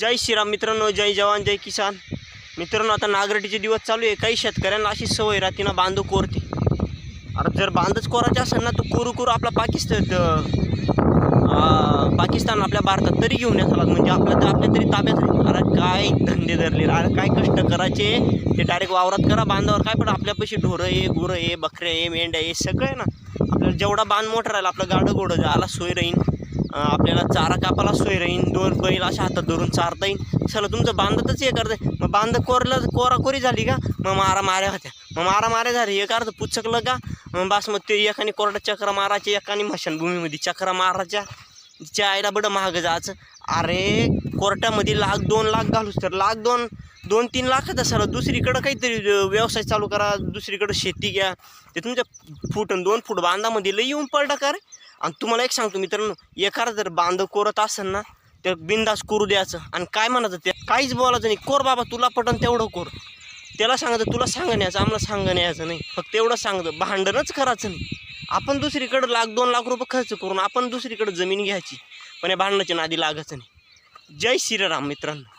जय श्रीराम मित्रांनो जय जवान जय किसान. मित्रांनो आता नागरटीचे दिवस चालू आहे. काही शेतकऱ्यांना अशी सवय राहते ना बांधू कोरते. अरे जर बांधच कोरायचे असेल ना तर कोरू कोरू आपला पाकिस्तान पाकिस्तान आपल्या भारतात तरी घेऊन येतात म्हणजे आपल्या तर आपल्या तरी ताब्यात राहील. अरे काय धंदे धरले अरे काय कष्ट करायचे? ते डायरेक्ट वावरात करा बांधावर काय पण आपल्यापाशी ढोरं आहे गुरं आहे बकऱ्या आहे मेंढ्या आहे सगळं आहे ना. आपल्याला जेवढा बांध मोठा राहिला आपलं गाडं गोडं जायला सोय राहील आपल्याला चारा कापाला सोय राहील दोन बैल अशा हातात धरून चारता येईल चला तुमचं बांधतच हे करते. मग बांध कोरला कोराकोरी झाली का? मग मारा माऱ्या होत्या. मग मारा माऱ्या झाली. एक अर्ध पुचकलं का? मग बास मग ते एकाने कोरडा चक्रा मारायच्या एकाने मशानभूमीमध्ये चक्रा मारायच्या. तिच्या आईला बडं महाग जायचं. अरे कोर्टामध्ये लाख दोन लाख घालूच तर लाख दोन दोन तीन लाखात सर. दुसरीकडं काहीतरी व्यवसाय चालू करा दुसरीकडं शेती घ्या. ते तुमच्या फूट आणि दोन फूट बांधामध्ये लई येऊन पडला का रे? आणि तुम्हाला एक सांगतो मित्रांनो एखादा जर बांध कोरत असेल ना तर बिंदास करू द्यायचं. आणि काय म्हणायचं ते? काहीच बोलायचं नाही. कोर बाबा तुला पटन तेवढं कोर. त्याला सांगायचं तुला सांगणं यायचं आम्हाला सांगणं यायचं नाही. फक्त एवढं सांगतं भांडणच करायचं नाही. आपण दुसरीकडं लाख दोन लाख रुपये खर्च करून आपण दुसरीकडं जमीन घ्यायची. पण या भांडणाच्या नादी लागायचं नाही. जय श्रीराम मित्रांनो.